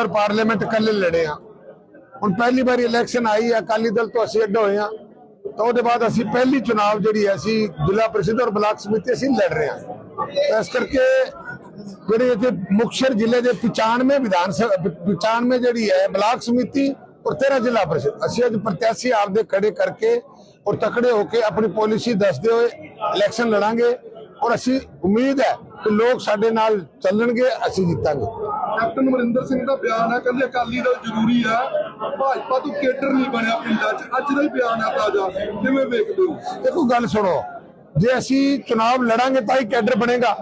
ਔਰ ਪਾਰਲੀਮੈਂਟ ਕੱਲੇ ਲੜੇ ਆ। ਹੁਣ ਪਹਿਲੀ ਵਾਰੀ ਇਲੈਕਸ਼ਨ ਆਈ ਆ, ਅਕਾਲੀ ਦਲ ਤੋਂ ਅਸੀਂ ਅੱਡ ਹੋਏ ਆ। ਤਾਂ ਉਹਦੇ ਬਾਅਦ ਅਸੀਂ ਪਹਿਲੀ ਚੁਣਾਵ ਜਿਹੜੀ ਅਸੀਂ ਜ਼ਿਲ੍ਹਾ ਪ੍ਰੀਸ਼ਦ ਔਰ ਬਲਾਕ ਸਮਿਤੀ ਅਸੀਂ ਲੜ ਰਹੇ ਆ। ਇਸ ਕਰਕੇ ਜਿਹੜੇ ਇੱਥੇ ਮੁਕਤਸਰ ਜ਼ਿਲ੍ਹੇ ਦੇ 95 ਵਿਧਾਨ ਸਭਾ 95 ਜਿਹੜੀ ਹੈ, ਬਲਾਕ ਸਮਿਤੀ ਔਰ 13 ਜ਼ਿਲ੍ਹਾ ਪ੍ਰੀਸ਼ਦ। ਅਸੀਂ ਅੱਜ ਪ੍ਰਤਿਆਸ਼ੀ ਆਪਦੇ ਖੜੇ ਕਰਕੇ ਔਰ ਤਕੜੇ ਹੋ ਕੇ ਆਪਣੀ ਪਾਲਿਸੀ ਦੱਸਦੇ ਹੋਏ ਇਲੈਕਸ਼ਨ ਲੜਾਂਗੇ। ਔਰ ਅਸੀਂ ਉਮੀਦ ਹੈ ਕਿ ਲੋਕ ਸਾਡੇ ਨਾਲ ਚੱਲਣਗੇ, ਅਸੀਂ ਜਿੱਤਾਂਗੇ। ਕੈਪਟਨ ਅਮਰਿੰਦਰ ਸਿੰਘ ਦਾ ਬਿਆਨ ਹੈ, ਕਹਿੰਦੇ ਅਕਾਲੀ ਦਲ ਜ਼ਰੂਰੀ ਹੈ। ਭਾਜਪਾ ਤੋਂ ਕੇਡਰ ਨਹੀਂ ਬਣਿਆ ਪਿੰਡਾਂ 'ਚ। ਅੱਜ ਦਾ ਹੀ ਬਿਆਨ ਹੈ ਤਾਜ਼ਾ। ਕਿਵੇਂ ਵੇਖਦੇ ਹੋ? ਦੇਖੋ, ਗੱਲ ਸੁਣੋ। ਜੇ ਅਸੀਂ ਚੁਣਾਵ ਲੜਾਂਗੇ ਤਾਂ ਹੀ ਕੈਡਰ ਬਣੇਗਾ।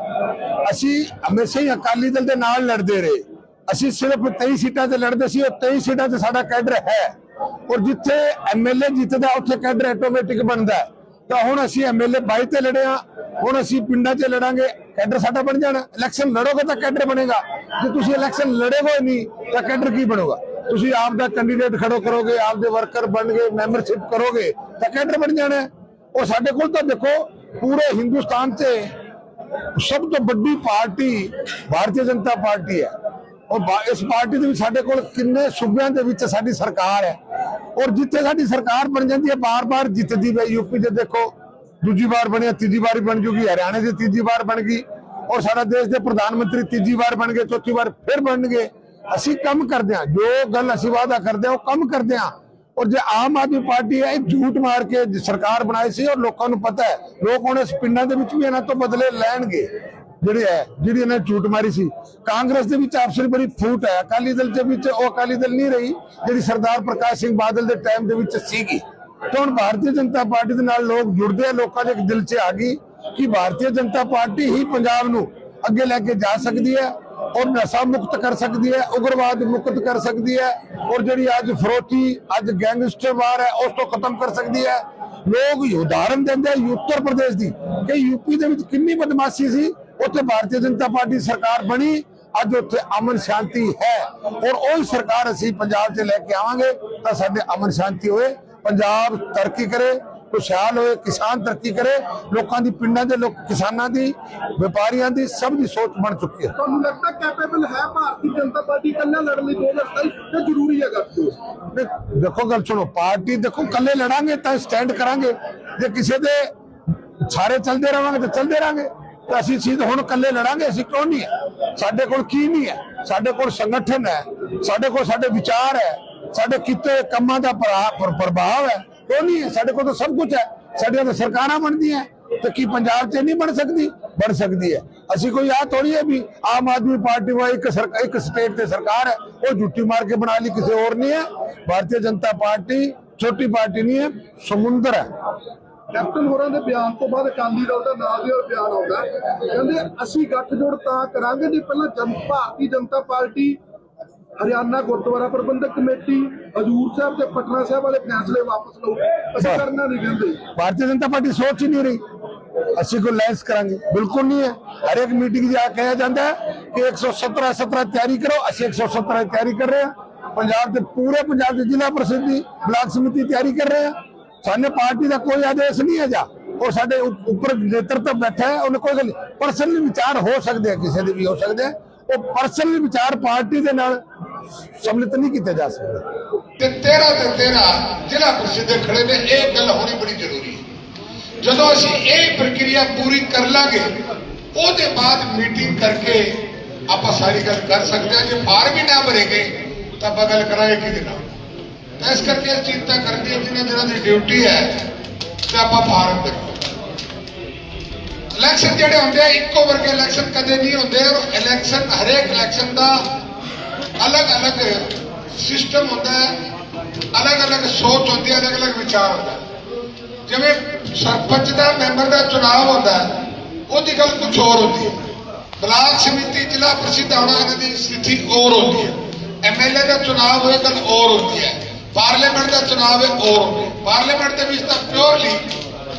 ਅਸੀਂ ਹਮੇਸ਼ਾ ਹੀ ਅਕਾਲੀ ਦਲ ਦੇ ਨਾਲ ਲੜਦੇ ਰਹੇ। ਅਸੀਂ ਸਿਰਫ 23 ਸੀਟਾਂ ਤੇ ਲੜਦੇ ਸੀ, ਉਹ 23 ਸੀਟਾਂ ਤੇ ਸਾਡਾ ਕੈਡਰ ਹੈ। ਔਰ ਜਿੱਥੇ ਐਮਐਲਏ ਜਿੱਤਦਾ, ਉੱਥੇ ਕੈਡਰ ਆਟੋਮੈਟਿਕ ਬਣਦਾ ਹੈ। ਤਾਂ ਹੁਣ ਅਸੀਂ ਐਮਐਲਏ 22 ਤੇ ਲੜੇ ਆ ਹੁਣ ਅਸੀਂ ਪਿੰਡਾਂ 'ਚ ਲੜਾਂਗੇ, ਕੈਡਰ ਸਾਡਾ ਬਣ ਜਾਣਾ। ਇਲੈਕਸ਼ਨ ਲੜੋਗੇ ਤਾਂ ਕੈਡਰ ਬਣੇਗਾ। ਜੇ ਤੁਸੀਂ ਇਲੈਕਸ਼ਨ ਲੜੇਗੇ ਨਹੀਂ, ਤਾਂ ਕੈਡਰ ਕੀ ਬਣੂਗਾ? ਤੁਸੀਂ ਆਪ ਦਾ ਕੈਂਡੀਡੇਟ ਖੜੋ ਕਰੋਗੇ ਆਪ ਦੇ ਵਰਕਰ ਬਣਗੇ ਮੈਂਬਰਸ਼ਿਪ ਕਰੋਗੇ, ਤਾਂ ਕੈਡਰ ਬਣ ਜਾਣਾ ਉਹ ਸਾਡੇ ਕੋਲ ਤਾਂ ਦੇਖੋ, ਪੂਰੇ ਹਿੰਦੁਸਤਾਨ 'ਚ ਸਭ ਤੋਂ ਵੱਡੀ ਪਾਰਟੀ ਭਾਰਤੀ ਜਨਤਾ ਪਾਰਟੀ ਹੈ। ਔਰ ਇਸ ਪਾਰਟੀ ਦੇ ਵਿੱਚ ਸਾਡੇ ਕੋਲ ਕਿੰਨੇ ਸੂਬਿਆਂ ਦੇ ਵਿੱਚ ਸਾਡੀ ਸਰਕਾਰ ਹੈ। ਔਰ ਜਿੱਥੇ ਸਾਡੀ ਸਰਕਾਰ ਬਣ ਜਾਂਦੀ ਹੈ, ਬਾਰ-ਬਾਰ ਜਿੱਤਦੀ ਹੈ। ਯੂਪੀ ਦੇ ਦੇਖੋ, ਦੂਜੀ ਵਾਰ ਬਣਿਆ ਤੀਜੀ ਵਾਰ ਬਣ ਜੂਗੀ, ਹਰਿਆਣੇ ਦੀ ਤੀਜੀ ਵਾਰ ਬਣ ਗਈ, ਔਰ ਸਾਡਾ ਦੇਸ਼ ਦੇ ਪ੍ਰਧਾਨ ਮੰਤਰੀ ਤੀਜੀ ਵਾਰ ਬਣ ਗਏ, ਚੌਥੀ ਵਾਰ ਫਿਰ ਬਣਨਗੇ। ਅਸੀਂ ਕੰਮ ਕਰਦੇ ਹਾਂ, ਜੋ ਗੱਲ ਅਸੀਂ ਵਾਅਦਾ ਕਰਦੇ ਹਾਂ, ਉਹ ਕੰਮ ਕਰਦੇ ਹਾਂ। ਔਰ ਜੇ ਆਮ ਆਦਮੀ ਪਾਰਟੀ ਹੈ, ਇਹ ਝੂਠ ਮਾਰ ਕੇ ਸਰਕਾਰ ਬਣਾਈ ਸੀ, ਔਰ ਲੋਕਾਂ ਨੂੰ ਪਤਾ ਹੈ, ਲੋਕ ਹੁਣ ਇਸ ਪਿੰਡਾਂ ਦੇ ਵਿੱਚ ਵੀ ਇਹਨਾਂ ਤੋਂ ਬਦਲੇ ਲੈਣਗੇ। ਜਿਹੜੇ ਹੈ ਜਿਹੜੀ ਇਹਨਾਂ ਨੇ ਝੂਠ ਮਾਰੀ ਸੀ। ਕਾਂਗਰਸ ਦੇ ਵਿੱਚ ਆਪਸਰੀ ਬੜੀ ਫੂਟ ਹੈ ਅਕਾਲੀ ਦਲ ਦੇ ਵਿੱਚ ਉਹ ਅਕਾਲੀ ਦਲ ਨਹੀਂ ਰਹੀ, ਜਿਹੜੀ ਸਰਦਾਰ ਪ੍ਰਕਾਸ਼ ਸਿੰਘ ਬਾਦਲ ਦੇ ਟਾਈਮ ਦੇ ਵਿੱਚ ਸੀਗੀ। ਤੇ ਹੁਣ ਭਾਰਤੀ ਜਨਤਾ ਪਾਰਟੀ ਦੇ ਨਾਲ ਲੋਕ ਜੁੜਦੇ ਆ, ਲੋਕਾਂ ਦੇ ਦਿਲ 'ਚ ਆ ਗਈ ਕਿ ਭਾਰਤੀ ਜਨਤਾ ਪਾਰਟੀ ਹੀ ਪੰਜਾਬ ਨੂੰ ਅੱਗੇ ਲੈ ਕੇ ਜਾ ਸਕਦੀ ਹੈ ਔਰ ਨਸ਼ਾ ਮੁਕਤ ਕਰ ਸਕਦੀ ਹੈ ਉਗਰਵਾਦ ਮੁਕਤ ਕਰ ਸਕਦੀ ਹੈ ਔਰ ਜਿਹੜੀ ਅੱਜ ਫਰੋਤੀ, ਅੱਜ ਗੈਂਗਸਟਰ ਵਾਰ ਹੈ ਉਸ ਤੋਂ ਖਤਮ ਕਰ ਸਕਦੀ ਹੈ ਲੋਕ ਉਦਾਹਰਨ ਦਿੰਦੇ ਆ ਉੱਤਰ ਪ੍ਰਦੇਸ਼ ਦੀ, ਕਿ ਯੂਪੀ ਦੇ ਵਿੱਚ ਕਿੰਨੀ ਬਦਮਾਸ਼ੀ ਸੀ ਉੱਥੇ ਭਾਰਤੀ ਜਨਤਾ ਪਾਰਟੀ ਸਰਕਾਰ ਬਣੀ ਅੱਜ ਉੱਥੇ ਅਮਨ ਸ਼ਾਂਤੀ ਹੈ ਔਰ ਉਹੀ ਸਰਕਾਰ ਅਸੀਂ ਪੰਜਾਬ 'ਚ ਲੈ ਕੇ ਆਵਾਂਗੇ ਤਾਂ ਸਾਡੇ ਅਮਨ ਸ਼ਾਂਤੀ ਹੋਏ ਪੰਜਾਬ ਤਰੱਕੀ ਕਰੇ ਖੁਸ਼ਹਾਲ ਹੋਏ ਕਿਸਾਨ ਤਰੱਕੀ ਕਰੇ ਲੋਕਾਂ ਦੀ ਪਿੰਡਾਂ ਦੇ ਲੋਕ ਕਿਸਾਨਾਂ ਦੀ ਵਪਾਰੀਆਂ ਦੀ ਸਭ ਦੀ ਸੋਚ ਬਣ ਚੁੱਕੀ ਹੈ ਤੁਹਾਨੂੰ ਲੱਗਦਾ ਕੈਪੇਬਲ ਹੈ ਭਾਰਤੀ ਜਨਤਾ ਪਾਰਟੀ ਇਕੱਲਾ ਲੜਨ ਲਈ 2027 ਤੇ ਜ਼ਰੂਰੀ ਹੈ ਗੱਠਜੋੜ ਦੇ- ਦੇਖੋ ਗੱਲ ਸੁਣੋ ਪਾਰਟੀ ਦੇਖੋ ਕੱਲੇ ਲੜਾਂਗੇ ਤਾਂ ਸਟੈਂਡ ਕਰਾਂਗੇ। ਜੇ ਕਿਸੇ ਦੇ ਸਾਰੇ ਚੱਲਦੇ ਰਵਾਂਗੇ ਤਾਂ ਚੱਲਦੇ ਰਹਾਂਗੇ। ਤਾਂ ਅਸੀਂ ਸਿੱਧ ਹੁਣ ਕੱਲੇ ਲੜਾਂਗੇ, ਅਸੀਂ ਕਿਉਂ ਨਹੀਂ ਹੈ? ਸਾਡੇ ਕੋਲ ਕੀ ਨਹੀਂ ਹੈ? ਸਾਡੇ ਕੋਲ ਸੰਗਠਨ ਹੈ, ਸਾਡੇ ਕੋਲ ਸਾਡੇ ਵਿਚਾਰ ਹੈ, ਸਾਡੇ ਕਿਤੇ ਕੰਮਾਂ ਦਾ ਪ੍ਰਭਾਵ ਹੈ। ਕਿਉਂ ਨਹੀਂ ਹੈ? ਸਾਡੇ ਕੋਲ ਤਾਂ ਸਭ ਕੁਝ ਹੈ। ਸਾਡੀਆਂ ਤਾਂ ਸਰਕਾਰਾਂ ਬਣਦੀਆਂ ਤੇ ਕੀ ਪੰਜਾਬ 'ਚ ਨਹੀਂ ਬਣ ਸਕਦੀ? ਬਣ ਸਕਦੀ ਹੈ। ਅਸੀਂ ਕੋਈ ਆ ਥੋੜੀ ਹੈ ਵੀ ਆਮ ਆਦਮੀ ਪਾਰਟੀ ਵਾ ਇੱਕ ਸਰਕਾਰ ਇੱਕ ਸਟੇਟ ਤੇ ਸਰਕਾਰ ਹੈ, ਉਹ ਜੁੱਟੀ ਮਾਰ ਕੇ ਬਣਾ ਲਈ, ਕਿਸੇ ਹੋਰ ਨਹੀਂ ਹੈ। ਭਾਰਤੀ ਜਨਤਾ ਪਾਰਟੀ ਛੋਟੀ ਪਾਰਟੀ ਨਹੀਂ ਹੈ, ਸਮੁੰਦਰ ਹੈ। ਕੈਪਟਨ ਹੋਰਾਂ ਦੇ ਬਿਆਨ ਤੋਂ ਬਾਅਦ ਅਕਾਲੀ ਦਲ ਦਾ ਨਾਲ ਦੀ ਨਾਲ ਬਿਆਨ ਆਉਂਦਾ। ਕਹਿੰਦੇ ਅਸੀਂ ਗੱਠਜੋੜ ਤਾਂ ਕਰਾਂਗੇ ਜੇ ਪਹਿਲਾਂ ਜਨ ਭਾਰਤੀ ਜਨਤਾ ਪਾਰਟੀ ਹਰਿਆਣਾ ਗੁਰਦੁਆਰਾ ਪ੍ਰਬੰਧਕ ਕਮੇਟੀ ਹਜੂਰ ਸਾਹਿਬ ਤੇ ਪਟਨਾ ਸਾਹਿਬ ਵਾਲੇ ਫੈਸਲੇ ਵਾਪਸ ਲਓ। ਅਸੀਂ। ਕਰਨਾ ਨਹੀਂ ਕਹਿੰਦੇ। ਭਾਰਤੀ ਜਨਤਾ ਪਾਰਟੀ ਸੋਚ ਹੀ ਨਹੀਂ ਰਹੀ। ਅਸੀਂ ਕੋਈ ਲੈਂਸ ਕਰਾਂਗੇ। ਬਿਲਕੁਲ ਨਹੀਂ ਹੈ। ਹਰ ਇੱਕ ਮੀਟਿੰਗ ਆ ਕਿਹਾ ਜਾਂਦਾ ਹੈ ਕਿ 117 17 ਤਿਆਰੀ ਕਰੋ। ਅਸੀਂ 117 ਦੀ ਤਿਆਰੀ ਕਰ ਰਹੇ ਹਾਂ। ਪੰਜਾਬ ਦੇ ਪੂਰੇ ਪੰਜਾਬ ਦੇ ਜ਼ਿਲ੍ਹਾ ਪ੍ਰਸਿੱਧ ਬਲਾਕ ਸਮਿਤੀ ਤਿਆਰੀ ਕਰ ਰਹੇ ਹਾਂ। ਸਾਡੇ ਪਾਰਟੀ ਦਾ ਕੋਈ ਆਦੇਸ਼ ਨਹੀਂ ਹੈ ਜਾ ਉਹ ਸਾਡੇ ਉੱਪਰ ਨੇਤਰਤਵ ਬੈਠਾ ਹੈ, ਉਹਨੇ ਕੋਈ ਪਰਸਨਲ ਵਿਚਾਰ ਹੋ ਸਕਦੇ ਆ, ਕਿਸੇ ਦੇ ਵੀ ਹੋ ਸਕਦੇ ਉਹ ਪਰਸਨਲ ਵਿਚਾਰ ਪਾਰਟੀ ਦੇ ਨਾਲ ਸੰਮਿਲਿਤ ਨਹੀਂ ਕੀਤੇ ਜਾ ਸਕਦੇ। ਤੇ 13 ਤੇ 13 ਜ਼ਿਲ੍ਹਾ ਪ੍ਰੀਸ਼ਦ ਦੇ ਖੜੇ ਨੇ, ਇਹ ਗੱਲ ਹੋਣੀ ਬੜੀ ਜ਼ਰੂਰੀ ਹੈ। ਜਦੋਂ ਅਸੀਂ ਇਹ ਪ੍ਰਕਿਰਿਆ ਪੂਰੀ ਕਰ ਲਾਂਗੇ, ਉਹਦੇ ਬਾਅਦ ਮੀਟਿੰਗ ਕਰਕੇ ਆਪਾਂ ਸਾਰੀ ਗੱਲ ਕਰ ਸਕਦੇ ਹਾਂ। ਜੇ ਫਾਰਮ ਹੀ ਨਾ ਭਰੇਗੇ, ਤਾਂ ਆਪਾਂ ਗੱਲ ਕਰਾਂਗੇ ਕਿਹਦੇ ਨਾਲ? ਇਸ ਕਰਕੇ ਇਹ ਚਿੰਤਾ ਕਰਦੀ ਹੈ ਜਿਹਨਾਂ ਜਿਹਨਾਂ ਦੀ ਡਿਊਟੀ ਹੈ, ਤੇ ਆਪਾਂ ਫਾਰਮ ਭਰੋ ਇਲੈਕਸ਼ਨ ਜਿਹੜੇ ਹੁੰਦੇ ਆ, ਇੱਕੋ ਵਰਗੇ ਇਲੈਕਸ਼ਨ ਕਦੇ ਨਹੀਂ ਹੁੰਦੇ, ਔਰ ਇਲੈਕਸ਼ਨ ਹਰੇਕ ਇਲੈਕਸ਼ਨ ਦਾ ਅਲੱਗ-ਅਲੱਗ ਸਿਸਟਮ ਹੁੰਦਾ ਹੈ, ਅਲੱਗ-ਅਲੱਗ ਸੋਚ ਹੁੰਦੀ ਹੈ, ਅਲੱਗ-ਅਲੱਗ ਵਿਚਾਰ ਹੁੰਦਾ ਜਿਵੇਂ ਸਰਪੰਚ ਦਾ ਮੈਂਬਰ ਦਾ ਚੁਣਾਵ ਹੁੰਦਾ ਉਹਦੀ ਗੱਲ ਕੁਝ ਹੋਰ ਹੁੰਦੀ ਹੈ। ਬਲਾਕ ਸਮਿਤੀ ਜ਼ਿਲ੍ਹਾ ਪ੍ਰਸਿੱਧ ਹੋਣਾ ਇਹਨਾਂ ਦੀ ਸਥਿਤੀ ਹੋਰ ਹੁੰਦੀ ਹੈ। ਐਮਐਲਏ ਦਾ ਚੁਣਾਵ ਹੋਏ ਗੱਲ ਹੋਰ ਹੁੰਦੀ ਹੈ। ਪਾਰਲੀਮੈਂਟ ਦਾ ਚੁਣਾਵ ਹੈ ਹੋਰ ਪਾਰਲੀਮੈਂਟ ਦੇ ਵਿੱਚ ਤਾਂ ਪਿਓਰਲੀ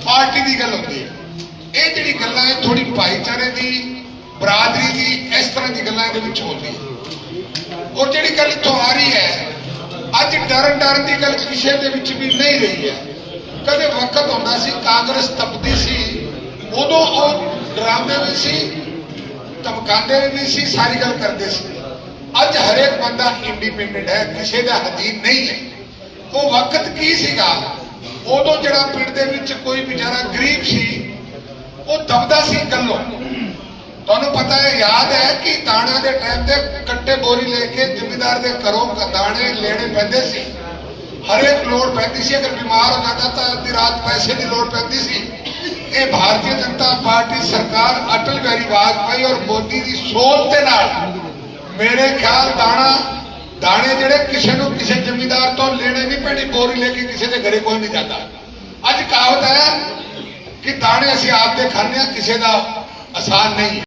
ਪਾਰਟੀ ਦੀ ਗੱਲ ਹੁੰਦੀ ਹੈ। ਇਹ ਜਿਹੜੀ ਗੱਲਾਂ ਹੈ ਥੋੜੀ ਭਾਈਚਾਰੇ ਦੀ, ਬਰਾਦਰੀ ਦੀ, ਇਸ ਤਰ੍ਹਾਂ ਦੀ ਗੱਲਾਂ ਇਹਦੇ ਵਿੱਚ ਹੁੰਦੀ ਹੈ। ਔਰ ਜਿਹੜੀ ਗੱਲ ਇੱਥੋਂ ਆ ਰਹੀ ਹੈ, ਅੱਜ ਡਰਨ ਡਰਨ ਦੀ ਗੱਲ ਕਿਸੇ ਦੇ ਵਿੱਚ ਵੀ ਨਹੀਂ ਰਹੀ ਹੈ। ਕਦੇ ਵਕਤ ਹੁੰਦਾ ਸੀ, ਕਾਂਗਰਸ ਤਪਦੀ ਸੀ, ਉਦੋਂ ਉਹ ਡਰਾਉਂਦੇ ਵੀ ਸੀ, ਧਮਕਾਉਂਦੇ ਵੀ ਸੀ, ਸਾਰੀ ਗੱਲ ਕਰਦੇ ਸੀ। ਅੱਜ ਹਰੇਕ ਬੰਦਾ ਇੰਡੀਪੈਂਡੈਂਟ ਹੈ, ਕਿਸੇ ਦਾ ਅਧੀਨ ਨਹੀਂ ਹੈ। ਉਹ ਵਕਤ ਕੀ ਸੀਗਾ? ਉਦੋਂ ਜਿਹੜਾ ਪਿੰਡ ਦੇ ਵਿੱਚ ਕੋਈ ਵਿਚਾਰਾ ਗਰੀਬ ਸੀ, ਉਹ ਦਬਦਾ ਸੀ ਗੱਲੋਂ। ਤੁਹਾਨੂੰ ਪਤਾ ਹੈ, ਯਾਦ ਹੈ ਕਿ ਦਾਣਾ ਦੇ ਟਾਈਮ ਤੇ ਕੱਟੇ ਬੋਰੀ ਲੈ ਕੇ ਜ਼ਿਮੀਦਾਰ ਦੇ ਘਰੋਂ ਦਾਣੇ ਲੈਣੇ ਪੈਂਦੇ ਸੀ। ਹਰੇਕ ਲੋੜ ਪੈਂਦੀ ਸੀ, ਅਗਰ ਬਿਮਾਰ ਹੋ ਜਾਂਦਾ ਤਾਂ ਅੱਧੀ ਰਾਤ ਪੈਸੇ ਦੀ ਲੋੜ ਪੈਂਦੀ ਸੀ। ਇਹ ਭਾਰਤੀ ਜਨਤਾ ਪਾਰਟੀ ਸਰਕਾਰ ਅਟਲ ਬਿਹਾਰੀ ਵਾਜਪਾਈ ਔਰ ਮੋਦੀ ਦੀ ਸੋਚ ਦੇ ਨਾਲ ਮੇਰੇ ਖਿਆਲ ਦਾਣਾ ਦਾਣੇ ਜਿਹੜੇ ਕਿਸੇ ਨੂੰ ਕਿਸੇ ਜ਼ਿਮੀਦਾਰ ਤੋਂ ਲੈਣੇ ਨਹੀਂ ਪੈਣੀ, ਬੋਰੀ ਲੈ ਕੇ ਕਿਸੇ ਦੇ ਘਰੇ ਕੋਈ ਨਹੀਂ ਜਾਂਦਾ। ਅੱਜ ਕਹਾਵਤ ਹੈ ਕਿ ਦਾਣੇ ਅਸੀਂ ਆਪ ਦੇ ਖਾਂਦੇ ਹਾਂ, ਕਿਸੇ ਦਾ ਆਸਾਨ ਨਹੀਂ।